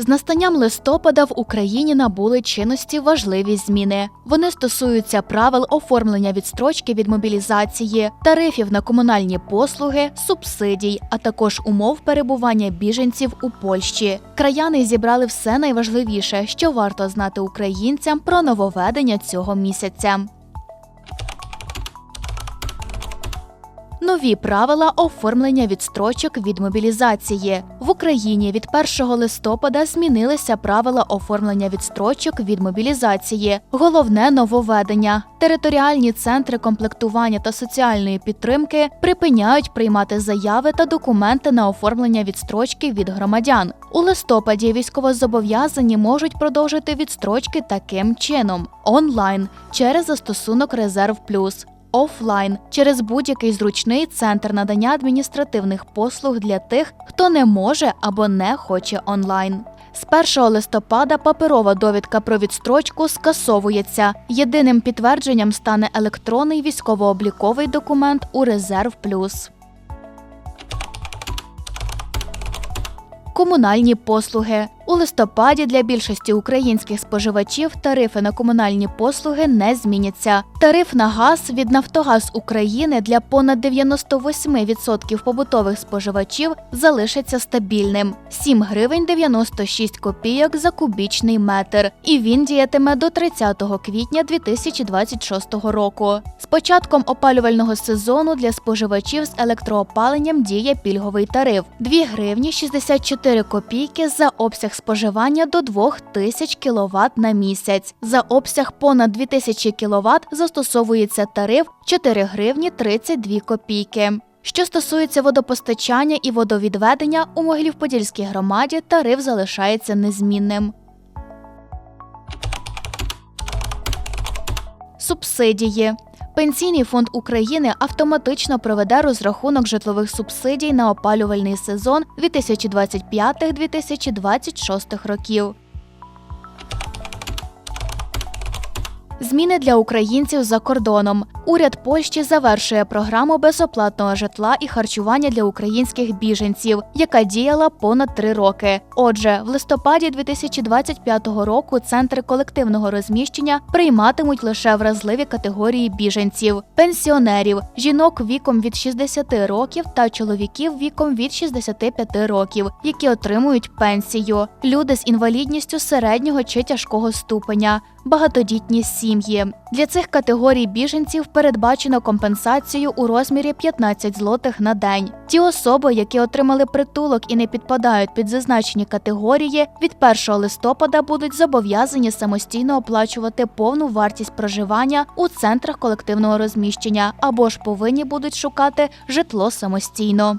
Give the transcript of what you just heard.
З настанням листопада в Україні набули чинності важливі зміни. Вони стосуються правил оформлення відстрочки від мобілізації, тарифів на комунальні послуги, субсидій, а також умов перебування біженців у Польщі. Краяни зібрали все найважливіше, що варто знати українцям про нововведення цього місяця. Нові правила оформлення відстрочок від мобілізації в Україні від 1 листопада змінилися правила оформлення відстрочок від мобілізації. Головне нововведення: територіальні центри комплектування та соціальної підтримки припиняють приймати заяви та документи на оформлення відстрочки від громадян. У листопаді військовозобов'язані можуть продовжити відстрочки таким чином: онлайн через застосунок Резерв Плюс офлайн через будь-який зручний центр надання адміністративних послуг для тих, хто не може або не хоче онлайн. З 1 листопада паперова довідка про відстрочку скасовується. Єдиним підтвердженням стане електронний військово-обліковий документ у Резерв Плюс. Комунальні послуги у листопаді для більшості українських споживачів тарифи на комунальні послуги не зміняться. Тариф на газ від Нафтогаз України для понад 98% побутових споживачів залишиться стабільним 7 гривень 96 копійок за кубічний метр, і він діятиме до 30 квітня 2026 року. З початком опалювального сезону для споживачів з електроопаленням діє пільговий тариф 2 гривні 64 копійки за обсяг споживання до 2000 кВт на місяць. За обсяг понад 2000 кВт застосовується тариф 4 гривні 32 копійки. Що стосується водопостачання і водовідведення, у Могилів-Подільській громаді тариф залишається незмінним. Субсидії. Пенсійний фонд України автоматично проведе розрахунок житлових субсидій на опалювальний сезон 2025-2026 років. Зміни для українців за кордоном. Уряд Польщі завершує програму безоплатного житла і харчування для українських біженців, яка діяла понад три роки. Отже, в листопаді 2025 року центри колективного розміщення прийматимуть лише вразливі категорії біженців, пенсіонерів, жінок віком від 60 років та чоловіків віком від 65 років, які отримують пенсію, люди з інвалідністю середнього чи тяжкого ступеня багатодітні сім'ї. Для цих категорій біженців передбачено компенсацію у розмірі 15 злотих на день. Ті особи, які отримали притулок і не підпадають під зазначені категорії, від 1 листопада будуть зобов'язані самостійно оплачувати повну вартість проживання у центрах колективного розміщення або ж повинні будуть шукати житло самостійно.